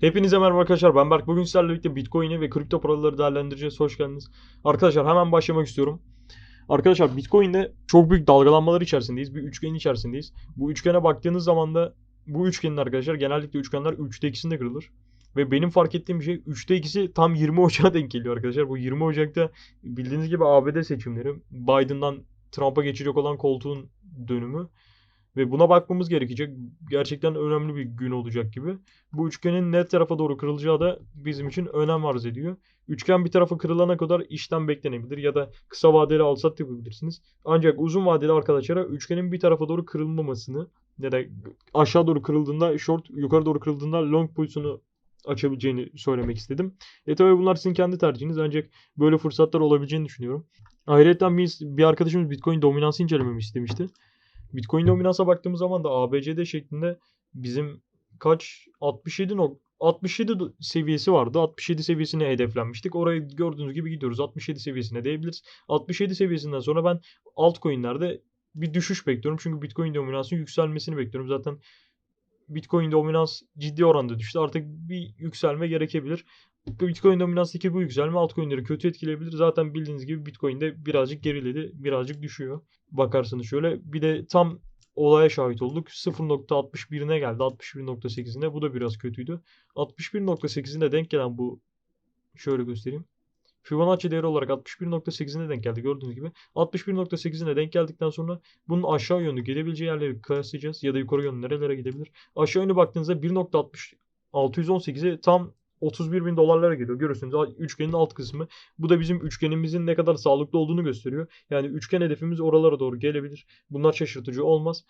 Hepinize merhaba arkadaşlar ben Berk. Bugün sizlerle birlikte Bitcoin'i ve kripto paraları değerlendireceğiz. Hoş geldiniz. Arkadaşlar hemen başlamak istiyorum. Arkadaşlar Bitcoin'de çok büyük dalgalanmalar içerisindeyiz. Bir üçgenin içerisindeyiz. Bu üçgene baktığınız zaman da bu üçgenin arkadaşlar genellikle üçgenler 3'te ikisinde kırılır. Ve benim fark ettiğim şey 3'te ikisi tam 20 Ocak'a denk geliyor arkadaşlar. Bu 20 Ocak'ta bildiğiniz gibi ABD seçimleri. Biden'dan Trump'a geçecek olan koltuğun dönümü. Ve buna bakmamız gerekecek. Gerçekten önemli bir gün olacak gibi. Bu üçgenin ne tarafa doğru kırılacağı da bizim için önem arz ediyor. Üçgen bir tarafa kırılana kadar işlem beklenebilir ya da kısa vadeli alsat yapabilirsiniz. Ancak uzun vadeli arkadaşlara üçgenin bir tarafa doğru kırılmamasını ya da aşağı doğru kırıldığında short, yukarı doğru kırıldığında long pozisyonu açabileceğini söylemek istedim. E tabi bunlar sizin kendi tercihiniz ancak böyle fırsatlar olabileceğini düşünüyorum. Ayrıca bir, bir arkadaşımız Bitcoin dominansı incelememi istemişti. Bitcoin dominansa baktığımız zaman da ABCD şeklinde bizim kaç 67 nok 67 do- seviyesi vardı. 67 seviyesine hedeflenmiştik. Oraya gördüğünüz gibi gidiyoruz. 67 seviyesine değebiliriz. 67 seviyesinden sonra ben altcoin'lerde bir düşüş bekliyorum. Çünkü Bitcoin dominansının yükselmesini bekliyorum. Zaten Bitcoin dominans ciddi oranda düştü. Artık bir yükselme gerekebilir. Bitcoin dominanstaki bu yükselme altcoin'leri kötü etkileyebilir. Zaten bildiğiniz gibi Bitcoin'de birazcık geriledi. Birazcık düşüyor. Bakarsanız şöyle. Bir de tam olaya şahit olduk. 0.61'ine geldi. 61.8'ine. Bu da biraz kötüydü. 61.8'ine denk gelen bu şöyle göstereyim. Fibonacci değeri olarak 61.8'ine denk geldi gördüğünüz gibi. 61.8'ine denk geldikten sonra bunun aşağı yönlü gelebileceği yerleri kıyaslayacağız ya da yukarı yönlü nerelere gidebilir. Aşağı yönlü baktığınızda 1.60 618'e tam 31 bin dolarlara geliyor. Görüyorsunuz üçgenin alt kısmı. Bu da bizim üçgenimizin ne kadar sağlıklı olduğunu gösteriyor. Yani üçgen hedefimiz oralara doğru gelebilir. Bunlar şaşırtıcı olmaz.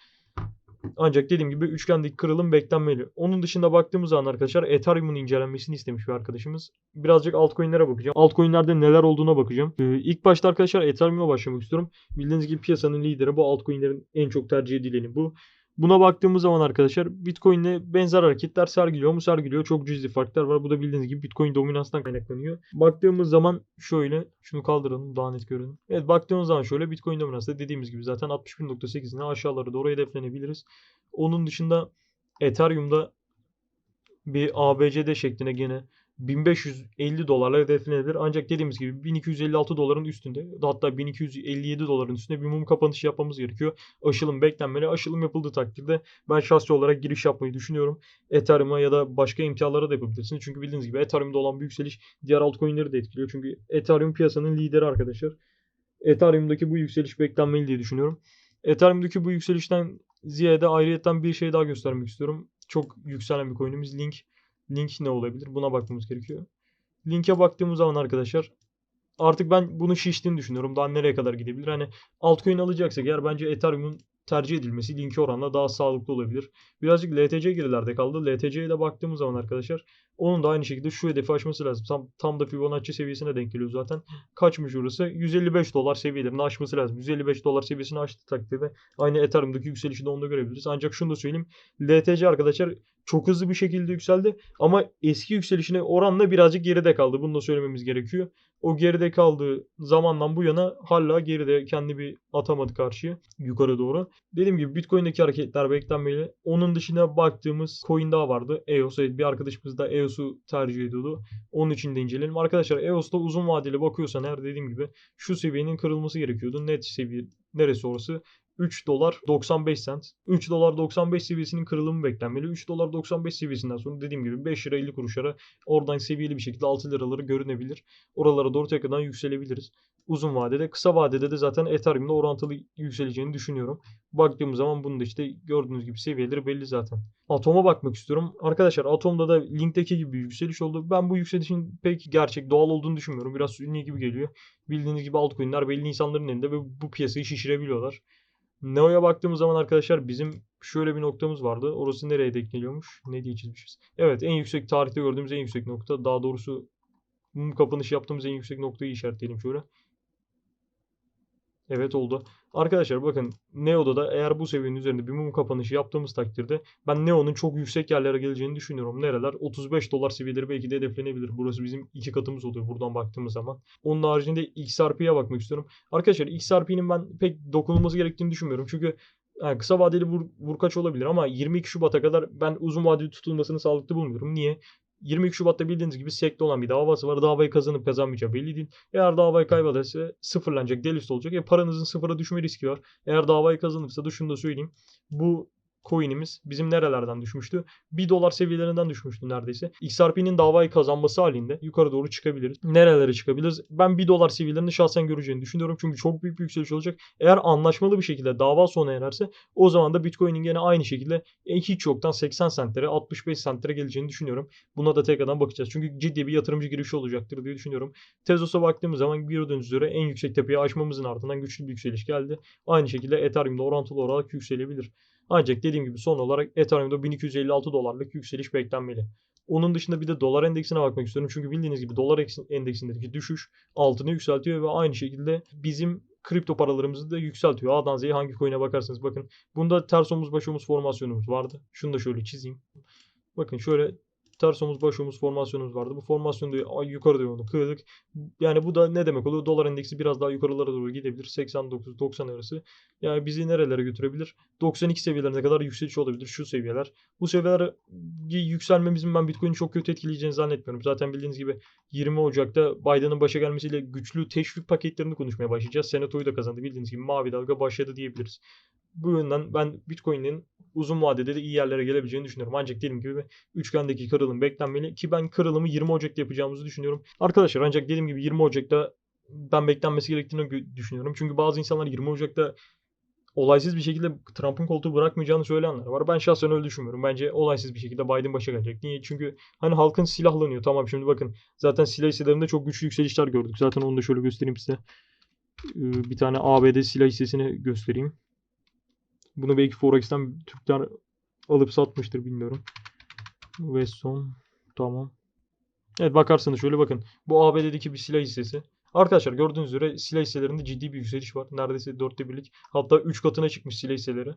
Ancak dediğim gibi üçgendeki kırılım beklenmeli. Onun dışında baktığımız zaman arkadaşlar Ethereum'un incelenmesini istemiş bir arkadaşımız. Birazcık altcoin'lere bakacağım. Altcoin'lerde neler olduğuna bakacağım. Ee, ilk başta arkadaşlar Ethereum'a başlamak istiyorum. Bildiğiniz gibi piyasanın lideri bu altcoin'lerin en çok tercih edileni bu. Buna baktığımız zaman arkadaşlar Bitcoin'le benzer hareketler sergiliyor mu? Sergiliyor. Çok cüzi farklar var. Bu da bildiğiniz gibi Bitcoin dominanstan kaynaklanıyor. Baktığımız zaman şöyle şunu kaldıralım daha net görelim. Evet baktığımız zaman şöyle Bitcoin dominansı dediğimiz gibi zaten 61.8'ine aşağılara doğru hedeflenebiliriz. Onun dışında Ethereum'da bir ABCD şeklinde gene 1550 dolarla hedeflenebilir. Ancak dediğimiz gibi 1256 doların üstünde hatta 1257 doların üstünde bir mum kapanışı yapmamız gerekiyor. Aşılım beklenmeli. Aşılım yapıldığı takdirde ben şahsi olarak giriş yapmayı düşünüyorum. Ethereum'a ya da başka imkanlara da yapabilirsiniz. Çünkü bildiğiniz gibi Ethereum'da olan bir yükseliş diğer altcoin'leri de etkiliyor. Çünkü Ethereum piyasanın lideri arkadaşlar. Ethereum'daki bu yükseliş beklenmeli diye düşünüyorum. Ethereum'daki bu yükselişten ziyade ayrıyetten bir şey daha göstermek istiyorum. Çok yükselen bir coin'imiz Link. Link ne olabilir? Buna bakmamız gerekiyor. Link'e baktığımız zaman arkadaşlar artık ben bunu şiştiğini düşünüyorum. Daha nereye kadar gidebilir? Hani altcoin alacaksak eğer bence Ethereum'un tercih edilmesi Link'e oranla daha sağlıklı olabilir. Birazcık LTC gerilerde kaldı. LTC'ye de baktığımız zaman arkadaşlar onun da aynı şekilde şu hedefi aşması lazım. Tam, tam da Fibonacci seviyesine denk geliyor zaten. Kaçmış orası? 155 dolar seviyelerini aşması lazım. 155 dolar seviyesini aştığı takdirde aynı Ethereum'daki yükselişi de onda görebiliriz. Ancak şunu da söyleyeyim. LTC arkadaşlar çok hızlı bir şekilde yükseldi ama eski yükselişine oranla birazcık geride kaldı. Bunu da söylememiz gerekiyor. O geride kaldığı zamandan bu yana hala geride kendi bir atamadı karşıya yukarı doğru. Dediğim gibi Bitcoin'deki hareketler beklenmeli. Onun dışında baktığımız coin daha vardı. EOS. Bir arkadaşımız da EOS'u tercih ediyordu. Onun için de inceleyelim. Arkadaşlar EOS'ta uzun vadeli bakıyorsan eğer dediğim gibi şu seviyenin kırılması gerekiyordu. Net seviye neresi orası? 3 dolar 95 cent. 3 dolar 95 seviyesinin kırılımı beklenmeli. 3 dolar 95 seviyesinden sonra dediğim gibi 5 lira 50 kuruşlara oradan seviyeli bir şekilde 6 liraları görünebilir. Oralara doğru tekrardan yükselebiliriz. Uzun vadede, kısa vadede de zaten Ethereum'da orantılı yükseleceğini düşünüyorum. Baktığımız zaman bunun da işte gördüğünüz gibi seviyeleri belli zaten. Atom'a bakmak istiyorum. Arkadaşlar Atom'da da linkteki gibi yükseliş oldu. Ben bu yükselişin pek gerçek, doğal olduğunu düşünmüyorum. Biraz sünni gibi geliyor. Bildiğiniz gibi altcoin'ler belli insanların elinde ve bu piyasayı şişirebiliyorlar. Neo'ya baktığımız zaman arkadaşlar bizim şöyle bir noktamız vardı. Orası nereye denk geliyormuş? Ne diye çizmişiz? Evet en yüksek tarihte gördüğümüz en yüksek nokta. Daha doğrusu mum kapanışı yaptığımız en yüksek noktayı işaretleyelim şöyle. Evet oldu. Arkadaşlar bakın Neo'da da eğer bu seviyenin üzerinde bir mum kapanışı yaptığımız takdirde ben Neo'nun çok yüksek yerlere geleceğini düşünüyorum. Nereler? 35 dolar seviyeleri belki de hedeflenebilir. Burası bizim iki katımız oluyor buradan baktığımız zaman. Onun haricinde XRP'ye bakmak istiyorum. Arkadaşlar XRP'nin ben pek dokunulması gerektiğini düşünmüyorum. Çünkü yani kısa vadeli vur, vurkaç olabilir ama 22 Şubat'a kadar ben uzun vadeli tutulmasını sağlıklı bulmuyorum. Niye? 22 Şubat'ta bildiğiniz gibi SEC'te olan bir davası var. Davayı kazanıp kazanmayacağı belli değil. Eğer davayı kaybederse sıfırlanacak, delist olacak. E paranızın sıfıra düşme riski var. Eğer davayı kazanırsa da şunu da söyleyeyim. Bu coin'imiz bizim nerelerden düşmüştü? 1 dolar seviyelerinden düşmüştü neredeyse. XRP'nin davayı kazanması halinde yukarı doğru çıkabiliriz. Nerelere çıkabiliriz? Ben 1 dolar seviyelerini şahsen göreceğini düşünüyorum. Çünkü çok büyük bir yükseliş olacak. Eğer anlaşmalı bir şekilde dava sona ererse o zaman da Bitcoin'in gene aynı şekilde hiç yoktan 80 sentlere 65 sentlere geleceğini düşünüyorum. Buna da tekrardan bakacağız. Çünkü ciddi bir yatırımcı girişi olacaktır diye düşünüyorum. Tezos'a baktığımız zaman gördüğünüz üzere en yüksek tepeyi aşmamızın ardından güçlü bir yükseliş geldi. Aynı şekilde Ethereum'da orantılı olarak yükselebilir. Ancak dediğim gibi son olarak Ethereum'da 1256 dolarlık yükseliş beklenmeli. Onun dışında bir de dolar endeksine bakmak istiyorum. Çünkü bildiğiniz gibi dolar endeksindeki düşüş altını yükseltiyor ve aynı şekilde bizim kripto paralarımızı da yükseltiyor. A'dan Z'ye hangi coin'e bakarsanız bakın. Bunda ters omuz baş omuz formasyonumuz vardı. Şunu da şöyle çizeyim. Bakın şöyle ters omuz baş formasyonumuz vardı. Bu formasyonu yukarı yönlü kırdık. Yani bu da ne demek oluyor? Dolar endeksi biraz daha yukarılara doğru gidebilir. 89-90 arası. Yani bizi nerelere götürebilir? 92 seviyelerine kadar yükseliş olabilir. Şu seviyeler. Bu seviyeler yükselmemizin ben Bitcoin'i çok kötü etkileyeceğini zannetmiyorum. Zaten bildiğiniz gibi 20 Ocak'ta Biden'ın başa gelmesiyle güçlü teşvik paketlerini konuşmaya başlayacağız. Senatoyu da kazandı. Bildiğiniz gibi mavi dalga başladı diyebiliriz. Bu yönden ben Bitcoin'in uzun vadede de iyi yerlere gelebileceğini düşünüyorum. Ancak dediğim gibi üçgendeki kırılım beklenmeli ki ben kırılımı 20 Ocak'ta yapacağımızı düşünüyorum. Arkadaşlar ancak dediğim gibi 20 Ocak'ta ben beklenmesi gerektiğini düşünüyorum. Çünkü bazı insanlar 20 Ocak'ta olaysız bir şekilde Trump'ın koltuğu bırakmayacağını söyleyenler var. Ben şahsen öyle düşünmüyorum. Bence olaysız bir şekilde Biden başa gelecek. Niye? Çünkü hani halkın silahlanıyor. Tamam şimdi bakın zaten silah hisselerinde çok güçlü yükselişler gördük. Zaten onu da şöyle göstereyim size. Bir tane ABD silah hissesini göstereyim. Bunu belki Forex'ten Türkler alıp satmıştır bilmiyorum. Wesson tamam. Evet bakarsanız şöyle bakın. Bu ABD'deki bir silah hissesi. Arkadaşlar gördüğünüz üzere silah hisselerinde ciddi bir yükseliş var. Neredeyse dörtte birlik. Hatta 3 katına çıkmış silah hisseleri.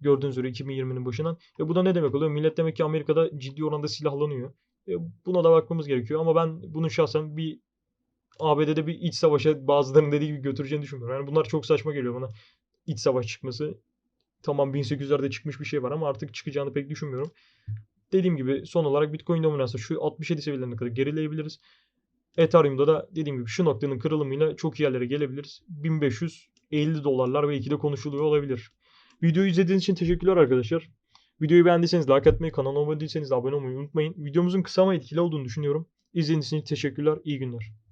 Gördüğünüz üzere 2020'nin başından. E bu da ne demek oluyor? Millet demek ki Amerika'da ciddi oranda silahlanıyor. E buna da bakmamız gerekiyor. Ama ben bunun şahsen bir ABD'de bir iç savaşa bazılarının dediği gibi götüreceğini düşünmüyorum. Yani bunlar çok saçma geliyor bana. İç savaş çıkması. Tamam 1800'lerde çıkmış bir şey var ama artık çıkacağını pek düşünmüyorum. Dediğim gibi son olarak Bitcoin dominansı şu 67 seviyelerine kadar gerileyebiliriz. Ethereum'da da dediğim gibi şu noktanın kırılımıyla çok yerlere gelebiliriz. 1550 dolarlar belki de konuşuluyor olabilir. Videoyu izlediğiniz için teşekkürler arkadaşlar. Videoyu beğendiyseniz like atmayı, kanala abone değilseniz de abone olmayı unutmayın. Videomuzun kısa ama etkili olduğunu düşünüyorum. İzlediğiniz için teşekkürler. İyi günler.